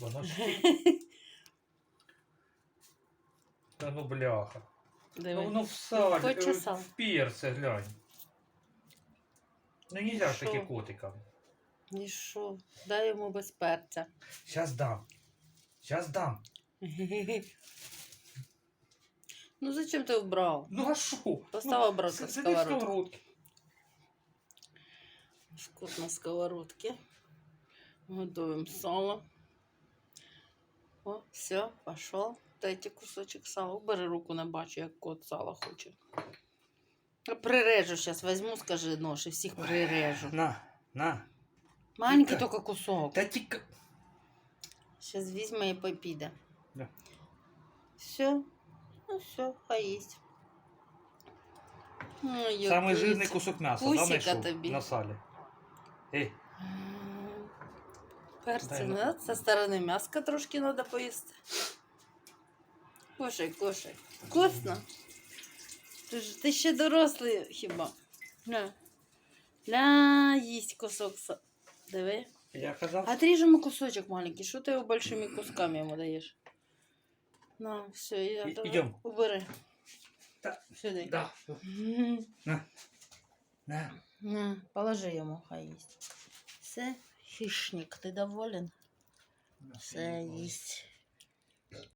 Воно ж. Та ну бляха. Ну, Диви. воно в салі, Хоче е, в перце, глянь. Ну нельзя ж Що? таке котикам. І що? Дай йому без перця. Сейчас дам. Сейчас дам. Ну зачем ти вбрав? Ну а що? Постав обратно в Сиди в сковородку. сковородці. Шкот на сковородке. Готовим сало. О, все, пошел. Дайте кусочек сала. Убери руку, не бачу, як кот сало хоче. Прирежу сейчас, возьму, скажи нож, і всіх прирежу. На, на. Маленький Тільки- тільки кусок. Та тільки. Сейчас візьме і попіде. Да. Все. Ну все, хай їсть. Ой, як Самий жирний кусок м'яса, да, Кусіка знайшов тобі. на салі. Ей, Дай да? Со сторони м'яска трошки треба поїсти. Кушай, кушай. Вкусно? Ти, ж, ти ще дорослий хіба? На. Ля, їсть кусок. Диви. я казав. А отрежемо кусочек маленький. Що ти його большими кусками йому даєш? На, все, я І- давай. ідем. Убери. Та- Сюди. Да. Мгм. На. На. На, положи йому, хай їсть. Все, хищник, ти доволен? Все, їсть.